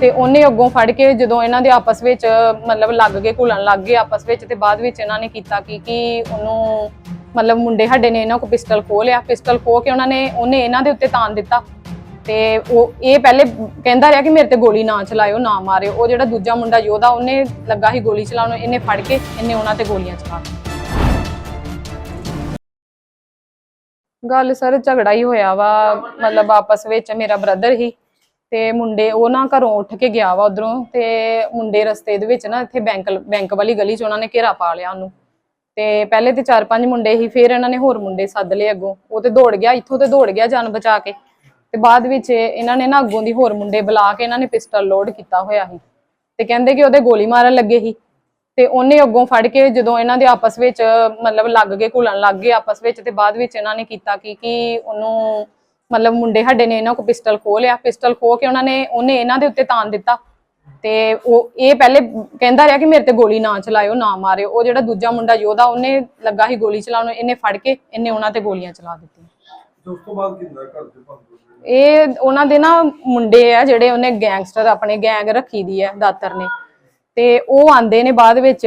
ਤੇ ਉਹਨੇ ਅੱਗੋਂ ਫੜ ਕੇ ਜਦੋਂ ਇਹਨਾਂ ਦੇ ਆਪਸ ਵਿੱਚ, ਮਤਲਬ ਲੱਗ ਗਏ, ਘੁਲਣ ਲੱਗ ਗਏ ਆਪਸ ਵਿੱਚ ਤੇ ਬਾਅਦ ਵਿੱਚ ਇਹਨਾਂ ਨੇ ਕੀਤਾ ਕੀ, ਕਿ ਉਹਨੂੰ, ਮਤਲਬ ਮੁੰਡੇ ਸਾਡੇ ਨੇ ਇਹਨਾਂ ਕੋ ਪਿਸਟਲ ਖੋਹ ਲਿਆ ਪਿਸਟਲ ਖੋਹ ਕੇ ਉਹਨਾਂ ਨੇ, ਉਹਨੇ ਇਹਨਾਂ ਦੇ ਉੱਤੇ ਤਾਨ ਦਿੱਤਾ। ਤੇ ਉਹ, ਇਹ ਪਹਿਲੇ ਕਹਿੰਦਾ ਰਿਹਾ ਕਿ ਮੇਰੇ ਤੇ ਗੋਲੀ ਨਾ ਚਲਾਇਓ, ਨਾ ਮਾਰਿਓ। ਉਹ ਜਿਹੜਾ ਦੂਜਾ ਮੁੰਡਾ ਯੋਧਾ, ਉਹਨੇ ਲੱਗਾ ਸੀ ਗੋਲੀ ਚਲਾਉਣ, ਇਹਨੇ ਫੜ ਕੇ ਇਹਨੇ ਉਹਨਾਂ ਤੇ ਗੋਲੀਆਂ ਚਲਾ ਦਿੱਤੀਆਂ। ਗੱਲ ਸਰ ਝਗੜਾ ਹੀ ਹੋਇਆ ਵਾ, ਮਤਲਬ ਆਪਸ ਵਿੱਚ ਮੇਰਾ ਬ੍ਰਦਰ ਹੀ ਤੇ ਮੁੰਡੇ ਉਹ ਨਾ ਘਰੋਂ ਉੱਠ ਕੇ ਗਿਆ ਵਾ ਉਧਰੋਂ ਤੇ ਮੁੰਡੇ ਰਸਤੇ ਦੇ ਵਿੱਚ ਨਾ ਇੱਥੇ ਬੈਂਕ ਬੈਂਕ ਵਾਲੀ ਗਲੀ 'ਚ ਉਹਨਾਂ ਨੇ ਘੇਰਾ ਪਾ ਲਿਆ ਉਹਨੂੰ। ਤੇ ਪਹਿਲੇ ਤੇ ਚਾਰ ਪੰਜ ਮੁੰਡੇ ਹੀ, ਫਿਰ ਇਹਨਾਂ ਨੇ ਹੋਰ ਮੁੰਡੇ ਸੱਦ ਲਏ ਅੱਗੋਂ। ਉਹ ਤੇ ਦੌੜ ਗਿਆ, ਇੱਥੋਂ ਤੇ ਦੌੜ ਗਿਆ ਜਾਨ ਬਚਾ ਕੇ। ਤੇ ਬਾਅਦ ਵਿੱਚ ਇਹਨਾਂ ਨੇ ਨਾ ਅੱਗੋਂ ਦੀ ਹੋਰ ਮੁੰਡੇ ਬੁਲਾ ਕੇ ਇਹਨਾਂ ਨੇ ਪਿਸਟਲ ਲੋਡ ਕੀਤਾ ਹੋਇਆ ਸੀ। ਤੇ ਕਹਿੰਦੇ ਕਿ ਉਹਦੇ ਗੋਲੀ ਮਾਰਨ ਲੱਗੇ ਸੀ। ਤੇ ਉਹਨੇ ਅੱਗੋਂ ਫੜ ਕੇ ਜਦੋਂ ਇਹਨਾਂ ਦੇ ਆਪਸ ਵਿੱਚ ਮਤਲਬ ਲੱਗ ਗਏ, ਘੁਲਣ ਲੱਗ ਗਏ ਆਪਸ ਵਿੱਚ ਤੇ ਬਾਅਦ ਵਿੱਚ ਇਹਨਾਂ ਨੇ ਕੀਤਾ ਕੀ, ਕਿ ਉਹਨੂੰ ਮਤਲਬ ਮੁੰਡੇ ਸਾਡੇ ਨੇ ਇਹਨਾਂ ਕੋ ਪਿਸਟਲ ਖੋਹ ਲਿਆ ਪਿਸਟਲ ਖੋਹ ਕੇ ਉਹਨਾਂ ਨੇ ਉਹਨੇ ਇਹਨਾਂ ਦੇ ਉੱਤੇ ਤਾਨ ਦਿੱਤਾ। ਤੇ ਉਹ ਇਹ ਪਹਿਲੇ ਕਹਿੰਦਾ ਰਿਹਾ ਕਿ ਮੇਰੇ ਤੇ ਗੋਲੀ ਨਾ ਚਲਾਇਓ ਨਾ ਮਾਰਿਓ। ਉਹ ਜਿਹੜਾ ਦੂਜਾ ਮੁੰਡਾ ਯੋਧਾ ਉਹਨੇ ਲੱਗਾ ਸੀ ਗੋਲੀ ਚਲਾਉਣ ਇਹਨੇ ਫੜ ਕੇ ਇਹਨੇ ਉਹਨਾਂ ਤੇ ਗੋਲੀਆਂ ਚਲਾ ਦਿੱਤੀਆਂ। ਉਸ ਤੋਂ ਬਾਅਦ ਕਿੰਨਾ ਘਰ ਦੇ ਭੰਗ ਇਹ ਉਹਨਾਂ ਦੇ ਨਾ ਮੁੰਡੇ ਆ ਜਿਹੜੇ ਉਹਨੇ ਗੈਂਗਸਟਰ ਆਪਣੇ ਗੈਂਗ ਰੱਖੀ ਦੀ ਹੈ ਦਾਤਰ ਨੇ। ਤੇ ਉਹ ਆਂਦੇ ਨੇ ਬਾਅਦ ਵਿੱਚ।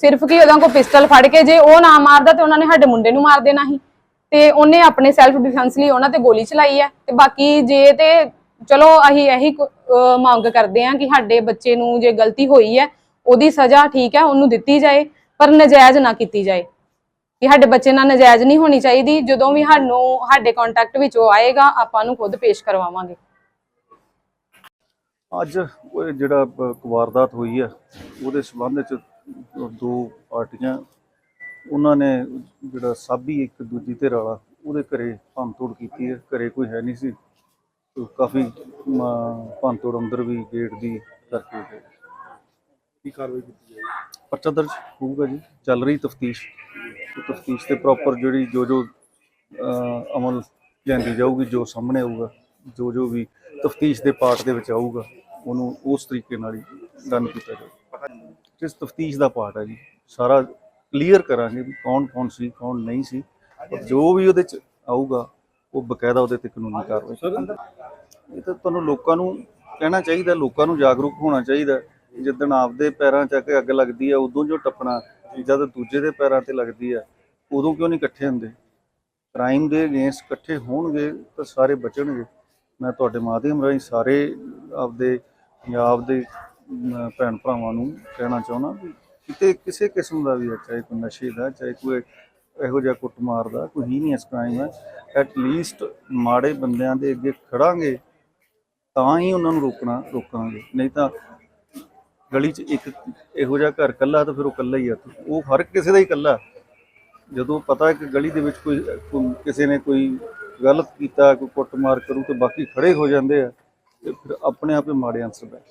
ਸਿਰਫ ਕਿ ਉਹਦਾਂ ਕੋ ਪਿਸਟਲ ਫੜ ਕੇ ਜੇ ਉਹ ਨਾ ਮਾਰਦਾ ਤੇ ਉਹਨਾਂ ਨੇ ਸਾਡੇ ਮੁੰਡੇ ਨੂੰ ਮਾਰ ਦੇਣਾ ਸੀ। ਤੇ ਉਹਨੇ ਆਪਣੇ ਸੈਲਫ ਡਿਫੈਂਸ ਲਈ ਉਹਨਾਂ ਤੇ ਗੋਲੀ ਚਲਾਈ ਹੈ ਤੇ ਬਾਕੀ ਜੇ ਤੇ ਚਲੋ ਅਸੀਂ ਇਹੀ ਮੰਗ ਕਰਦੇ ਹਾਂ ਕਿ ਸਾਡੇ ਬੱਚੇ ਨੂੰ ਜੇ ਗਲਤੀ ਹੋਈ ਹੈ, ਉਹਦੀ ਸਜ਼ਾ ਠੀਕ ਹੈ, ਉਹਨੂੰ ਦਿੱਤੀ ਜਾਏ, ਪਰ ਨਜਾਇਜ਼ ਨਾ ਕੀਤੀ ਜਾਏ। ਕਿ ਸਾਡੇ ਬੱਚੇ ਨਾਲ ਨਜਾਇਜ਼ ਨਹੀਂ ਹੋਣੀ ਚਾਹੀਦੀ, ਜਦੋਂ ਵੀ ਸਾਨੂੰ ਸਾਡੇ ਕੰਟੈਕਟ ਵਿੱਚ ਉਹ ਆਏਗਾ, ਆਪਾਂ ਨੂੰ ਖੁਦ ਪੇਸ਼ ਕਰਵਾਵਾਂਗੇ। ਅੱਜ ਜਿਹੜਾ ਵਾਰਦਾਤ ਹੋਈ ਹੈ, ਉਹਦੇ ਸਬੰਧ ਵਿੱਚ ਦੋ ਪਾਰਟੀਆਂ ਉਹਨਾਂ ਨੇ ਜਿਹੜਾ ਸਾਬੀ ਇੱਕ ਦੂਜੀ ਧਿਰ ਵਾਲਾ ਉਹਦੇ ਘਰੇ ਭੰਨਤੋੜ ਕੀਤੀ ਹੈ। ਘਰੇ ਕੋਈ ਹੈ ਨਹੀਂ ਸੀ। ਤੇ ਕਾਫੀ ਮ, ਭੰਨਤੋੜ ਅੰਦਰ ਵੀ ਗੇਟ ਦੀ ਕਰਕੇ ਤੇ ਕੀ ਕਾਰਵਾਈ ਕੀਤੀ ਜਾਏਗੀ ਪਰਚਾ ਦਰਜ ਹੋਊਗਾ ਜੀ। ਚੱਲ ਰਹੀ ਤਫਤੀਸ਼। ਤਫਤੀਸ਼ ਤੇ ਪ੍ਰੋਪਰ ਜਿਹੜੀ ਜੋ ਜੋ ਅਮਲ ਲਿਆਂਦੀ ਜਾਊਗੀ ਜੋ ਸਾਹਮਣੇ ਆਊਗਾ ਜੋ ਜੋ ਵੀ ਤਫਤੀਸ਼ ਦੇ ਪਾਰਟ ਦੇ ਵਿੱਚ ਆਊਗਾ ਉਹਨੂੰ ਉਸ ਤਰੀਕੇ ਨਾਲ ਹੀ ਡਨ ਕੀਤਾ ਜਾਊਗਾ ਇਸ ਤਫਤੀਸ਼ ਦਾ ਪਾਰਟ ਹੈ ਜੀ? ਸਾਰਾ ਕਲੀਅਰ ਕਰਾਂਗੇ ਵੀ ਕੌਣ ਕੌਣ ਸੀ ਕੌਣ ਨਹੀਂ ਸੀ। ਜੋ ਵੀ ਉਹਦੇ ਚ ਆਊਗਾ ਉਹ ਬਕਾਇਦਾ ਉਹਦੇ ਤੇ ਕਾਨੂੰਨੀ ਕਾਰਵਾਈ ਇਹ ਤਾਂ ਤੁਹਾਨੂੰ ਲੋਕਾਂ ਨੂੰ ਕਹਿਣਾ ਚਾਹੀਦਾ ਲੋਕਾਂ ਨੂੰ ਜਾਗਰੂਕ ਹੋਣਾ ਚਾਹੀਦਾ। ਜਿੱਦਣ ਆਪਦੇ ਪੈਰਾਂ 'ਚ ਆ ਕੇ ਅੱਗ ਲੱਗਦੀ ਆ ਉਦੋਂ ਜੋ ਟੱਪਣਾ ਜਦ ਦੂਜੇ ਦੇ ਪੈਰਾਂ ਤੇ ਲੱਗਦੀ ਆ ਉਦੋਂ ਕਿਉਂ ਨਹੀਂ ਇਕੱਠੇ ਹੁੰਦੇ? ਕ੍ਰਾਈਮ ਦੇ ਅਗੇਂਸਟ ਇਕੱਠੇ ਹੋਣਗੇ ਤਾਂ ਸਾਰੇ ਬਚਣਗੇ। ਮੈਂ ਤੁਹਾਡੇ ਮਾਧਿਅਮ ਰਾਹੀਂ ਸਾਰੇ ਆਪਦੇ ਪੰਜਾਬ ਦੇ ਅਮ, ਭੈਣ ਭਰਾਵਾਂ ਨੂੰ ਕਹਿਣਾ ਚਾਹੁੰਦਾ ਵੀ ਕਿਤੇ ਕਿਸੇ ਕਿਸਮ ਦਾ ਵੀ ਹੈ ਚਾਹੇ ਕੋਈ ਨਸ਼ੇ ਦਾ ਚਾਹੇ ਕੋਈ ਇਹੋ ਜਿਹਾ ਕੁੱਟਮਾਰ ਦਾ ਕੋਈ ਹੀ ਨਹੀਂ ਹੀਨੀਅਸ ਕ੍ਰਾਈਮ ਹੈ ਐਟ ਲੀਸਟ ਮਾੜੇ ਬੰਦਿਆਂ ਦੇ ਅੱਗੇ ਖੜਾਂਗੇ ਤਾਂ ਹੀ ਉਹਨਾਂ ਨੂੰ ਰੋਕਣਾ ਰੋਕਾਂਗੇ। ਨਹੀਂ ਤਾਂ ਗਲੀ 'ਚ ਇੱਕ ਇਹੋ ਜਿਹਾ ਘਰ ਕੱਲਾ ਤਾਂ ਫਿਰ ਉਹ ਕੱਲਾ ਹੀ ਆ। ਉਹ ਹਰ ਕਿਸੇ ਦਾ ਹੀ ਕੱਲਾ ਜਦੋਂ ਪਤਾ ਹੈ ਕਿ ਗਲੀ ਦੇ ਵਿੱਚ ਕੋਈ ਕਿਸੇ ਨੇ ਕੋਈ ਗਲਤ ਕੀਤਾ ਕੋਈ ਕੁੱਟਮਾਰ ਕਰੂ ਤੇ ਬਾਕੀ ਖੜੇ ਹੋ ਜਾਂਦੇ ਆ ਤੇ ਫਿਰ ਆਪਣੇ ਆਪੇ ਮਾੜੇ ਆਨਸਰ ਬੈਠ